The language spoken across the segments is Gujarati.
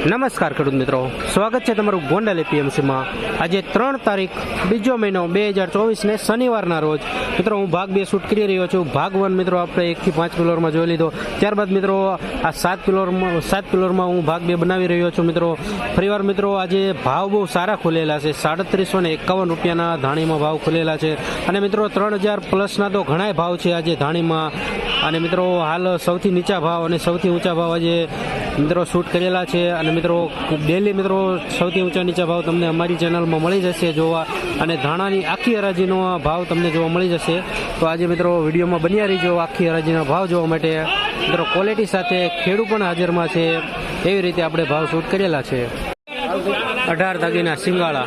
નમસ્કાર ખેડૂત મિત્રો. સ્વાગત છે તમારું ગોંડલ એપીએમસીમાં આજે ત્રણ તારીખ, બીજો મહિનો, બે હજાર ચોવીસને શનિવારના રોજ. મિત્રો, હું ભાગ બે શૂટ કરી રહ્યો છું. ભાગ વન મિત્રો, આપણે એકથી પાંચ કિલોરમાં જોઈ લીધો. ત્યારબાદ મિત્રો, આ સાત કિલોરમાં સાત કિલોરમાં હું ભાગ બે બનાવી રહ્યો છું મિત્રો. ફરીવાર મિત્રો, આજે ભાવ બહુ સારા ખુલેલા છે. સાડત્રીસો ને એકાવન રૂપિયાના ધાણીમાં ભાવ ખુલેલા છે. અને મિત્રો, ત્રણ હજાર પ્લસના તો ઘણાય ભાવ છે આજે ધાણીમાં. અને મિત્રો, હાલ સૌથી નીચા ભાવ અને સૌથી ઊંચા ભાવ આજે મિત્રો શૂટ કરેલા છે અને મિત્રો ડેલી મિત્રો સૌથી ઊંચા નીચા ભાવ તમને અમારી ચેનલમાં મળી જશે જોવા અને ધાણાની આખી હરાજીનો ભાવ તમને જોવા મળી જશે. તો આજે મિત્રો વિડીયોમાં બન્યા રહીજો આખી હરાજીના ભાવ જોવા માટે. મિત્રો ક્વોલિટી સાથે ખેડૂત પણ હાજરમાં છે. એવી રીતે આપણે ભાવ શૂટ કરેલા છે. અઢાર દાગીના સિંગાળા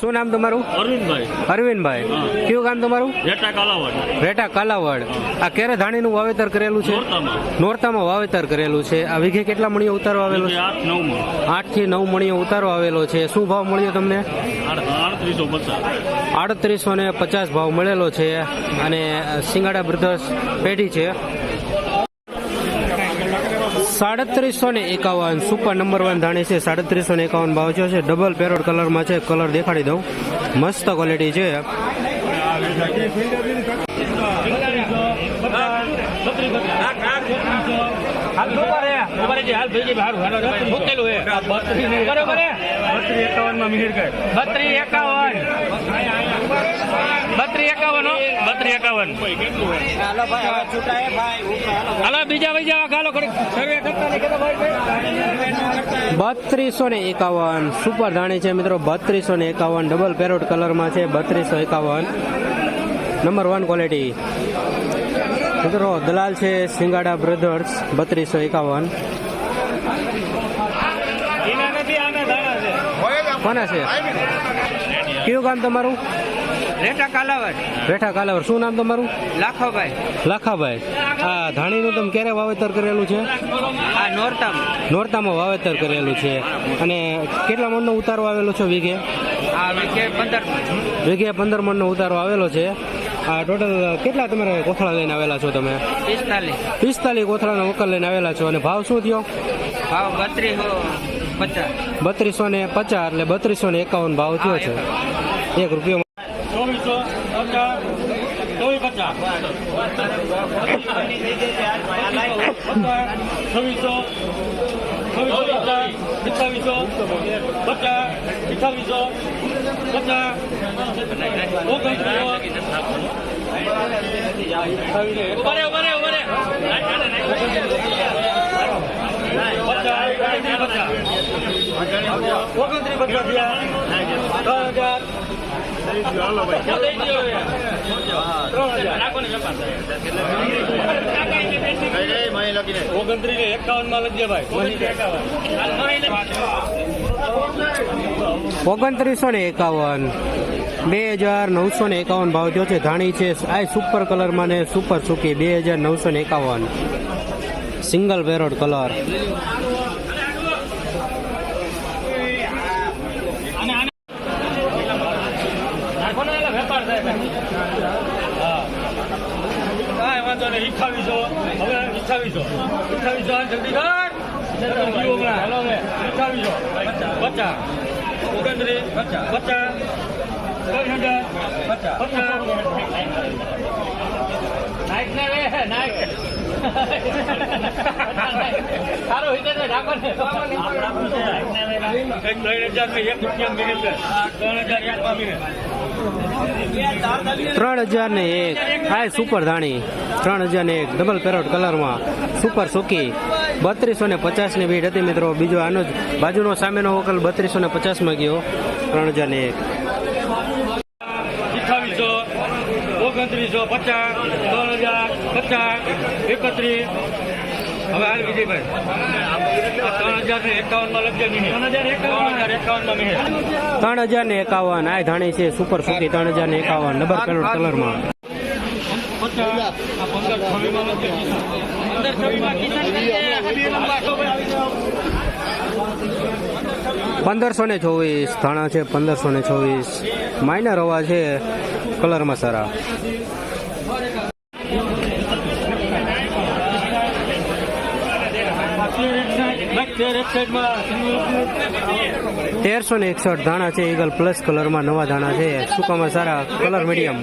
શું નામ તમારું? અરવિંદભાઈ. અરવિંદભાઈ. કયું ગામ તમારું? જેટા કાલાવડ. વેટા કાલાવડ. આ કેરે ધાણીનું વાવેતર કરેલું છે? નોરતામાં. વાવેતર કરેલું છે. આ વીઘે કેટલા મણીઓ ઉતારો આવેલો છે? આઠથી નવ મણીઓ ઉતારો આવેલો છે. શું ભાવ મળ્યો તમને? આડત્રીસો ને પચાસ ભાવ મળેલો છે. અને સિંગાડા બ્રધર્સ પેઢી છે. સાડત્રીસો ને એકાવન સુપર નંબર વન ધાણી છે. સાડત્રીસો ને એકાવન ભાવ છે. ડબલ પેરોડ કલરમાં છે. કલર દેખાડી દઉં. મસ્ત ક્વોલિટી છે. બત્રી એકાવન બત્રી એકાવન બત્રી એકાવન. હાલો બીજા બીજા ગાલો કરી સર્વે કરતા નહીં કહેતા ભાઈ બત્રીસો ને એકાવન. સુપર ધાણી છે મિત્રો બત્રીસો ને એકાવન. ડબલ પેરોડ કલરમાં છે બત્રીસો એકાવન. Number one quality. મિત્રો દલાલ છે સિંગાડા બ્રધર્સ બત્રીસો એકાવન. એના નથી આના દાણા છે. કોના છે? કયું ગામ તમારું? રેટા કાલાવર બેઠા કાલાવર શું નામ તમારું? લાખાભાઈ. લાખાભાઈ. આ ધાણીનું તમે ક્યારે વાવેતર કરેલું છે? આ નોરતામ. નોરતામાં વાવેતર કરેલું છે. અને કેટલા મણનો ઉતારો આવેલો છે વીઘે? આ વીઘે પંદર વીઘે પંદર મણનો ઉતારો આવેલો છે. આ ટોટલ કેટલા તમારે કોથળા લઈને આવેલા છો તમે? પિસ્તાલીસ. પિસ્તાલીસ કોથળાના વકલ લઈને આવેલા છો. અને ભાવ શું થયો? ભાવ બત્રીસ પચાસ. બત્રીસો ને પચાસ એટલે બત્રીસો ને એકાવન ભાવ થયો છે. એક રૂપિયો ચોવીસો પચાસ ચોવીસ પચાસ છવ્વીસો છવ્વીસો પચાસ પિસ્તાવીસો પચાસ ઓગણત્રીસો પચાસ પચાસ ઓગણત્રીસ એકાવન. માં લખજે ભાઈ ઓગણત્રીસો ને એકાવન બે હજાર નવસો ને એકાવન ભાવ થયો છે. ધાણી છે આ સુપર કલરમાં ને સુપર સુકી. બે હજાર નવસો ને એકાવન. સિંગલ પેરોડ કલર વેપાર થાય કાંઈ વાંધો નહીં અઠાવીસો હવે અઠાવીસો અઠાવીસો જલ્દી કર અઠાવીસો પચાસ ઓગણત્રીસ પચાસ પચાસ ત્રણ હજાર પચાસ પચાસ નાઈક ને રે નાઈક સારો હિતે છે ઢાકો ને ત્રણ હજાર ને એક રૂપિયા મિનિટ ત્રણ હજાર એક ત્રણ હજાર ને એક. હાય સુપર ધાણી. ત્રણ હજાર ને એક. ડબલ પેરોટ કલરમાં. સુપર સુકી બત્રીસો ને પચાસની ભીડ હતી મિત્રો. બીજો આનો જ બાજુનો સામેનો વકલ બત્રીસો ને પચાસમાં ગયો. ત્રણ હજાર ને એક અઠાવીસો ઓગણત્રીસો પચાસ ત્રણ હજાર પચાસ એકત્રીસ. હવે હાલ વિજયભાઈ. હજાર ને એકાવનમાં લગજે ત્રણ હજાર એકાવન. માં ત્રણ હજાર ને એકાવન. આ ધાણી છે સુપર સુધી ત્રણ હજાર ને એકાવન. કલર આ પંદર છવ્વીસમાં માં પંદરસો ને ચોવીસ. ધાણા છે પંદરસો ને ચોવીસ. માઇનર હવા છે. કલરમાં સારા તેરસો ને એકસઠ ધાણા છે ઈગલ પ્લસ કલરમાં નવા ધાણા છે. સુકામાં સારા કલર મીડિયમ.